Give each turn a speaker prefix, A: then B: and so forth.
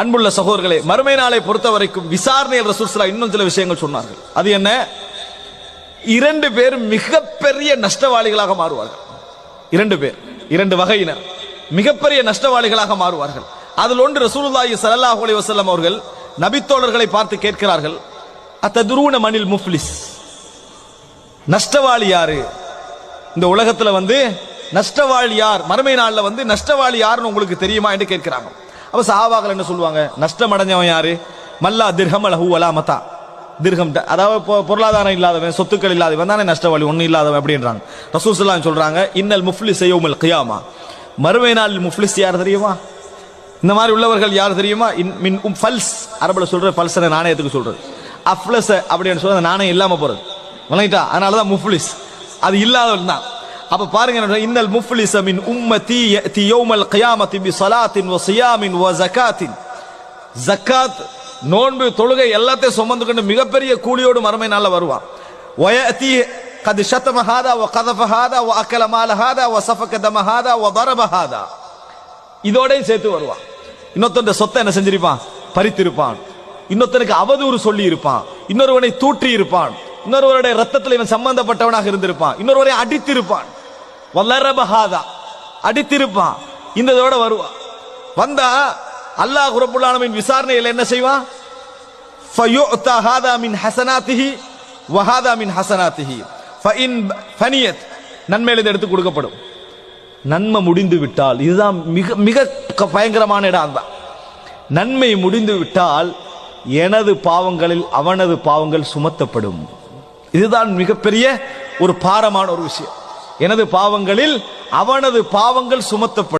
A: அன்புள்ள சகோதரர்களே மறுமை நாளை பொறுத்த வரைக்கும் விசாரணை ரசூல்ஸ்லா இன்னும் சில விஷயங்கள் சொன்னார்கள். அது என்ன? இரண்டு பேர் மிகப்பெரிய நஷ்டவாளிகளாக மாறுவார்கள். இரண்டு பேர் இரண்டு வகையினர் மிகப்பெரிய நஷ்டவாளிகளாக மாறுவார்கள். அதில் ஒன்று ரசூலுல்லாஹி ஸல்லல்லாஹு அலைஹி வஸல்லம் அவர்கள் நபித்தோழர்களை பார்த்து கேட்கிறார்கள் அத்ததுருன மணில் முஃப்லிஸ்? நஷ்டவாளி யாரு? இந்த உலகத்துல வந்து நஷ்டவாளி யார்? மறுமை நாளில் வந்து நஷ்டவாளி யாருன்னு உங்களுக்கு தெரியுமா என்று கேட்கிறாங்க. அப்ப சஹாபாக்கள் என்ன சொல்லுவாங்க? நஷ்டம் அடைஞ்சவன் யாரு? மல்லா திர்ஹம் அலஹு வலா மதா திர்ஹம் அதாவது பொருளாதாரம் இல்லாதவன் சொத்துக்கள் இல்லாதவன் தானே நஷ்டவாளி ஒன்றும் இல்லாதவன் அப்படின்றாங்க. ரசூசல்லாம் சொல்கிறாங்க சொல்றாங்க இன்னல் முஃப்லிஸ் யௌமல் கியாமா. மறுமை நாள் முஃப்லிஸ் யார் தெரியுமா? இந்த மாதிரி உள்ளவர்கள் யார் தெரியுமா? இன் மின் உம் ஃபல்ஸ். அரபில் சொல்கிற ஃபல்ஸனை நாணயத்துக்கு சொல்கிறது அஃப்லஸ் அப்படின்னு சொல்றது நாணயம் இல்லாமல் போகிறது விளங்கிட்டா? அதனால தான் முஃப்லிஸ். அது இல்லாதவன் தான் அப்ப பாருங்க இன்னல் முஃப்லிசமின் உம்மதி யஅதி யௌமல் கியாமத்தி பி சலாத்தின் வ ஸியாமின் வ ஜகாத்தின் ஜக்காத் நோன்பு தொழுகை எல்லாத்தையும் சுமந்து கொண்டு மிகப்பெரிய கூலியோடு மறுமை நாளில் வருவான் வயதி கது சத்தம ஹாதா ஒ கதபஹாதா ஒ அக்கல மால ஹாதா ஒ சஃபக்க ஒ தரப இதோடையும் சேர்த்து வருவான் இன்னொருத்தன் சொத்தை என்ன செஞ்சிருப்பான்? பறித்திருப்பான். இன்னொருத்தனுக்கு அவதூறு சொல்லி இருப்பான் இன்னொருவனை தூற்றி இருப்பான் இன்னொருவருடைய ரத்தத்தில் இவன் சம்பந்தப்பட்டவனாக இருந்திருப்பான். இன்னொருவரை அடித்திருப்பான். வல்லரபஹாதா அடித்திருப்பான். இந்த இதோட வருவான் வந்தா அல்லாஹ் குரப்புல்லானவின் விசாரணையில் என்ன செய்வான் ஃபயோ ஹாதா மின் ஹசனாத்திஹி வஹாதா மின் ஹசனாத்திஹி. ஃபஇன் ஃபனியத். நன்மையிலிருந்து எடுத்து கொடுக்கப்படும். நன்மை முடிந்து விட்டால் இதுதான் மிக மிக பயங்கரமான இடம் தான். நன்மை முடிந்து விட்டால் எனது பாவங்களில் அவனது பாவங்கள் சுமத்தப்படும். இதுதான் மிகப்பெரிய ஒரு பாரமான ஒரு விஷயம். எனது பாவங்களில் அவனது பாவங்கள் சுமத்தப்படும்.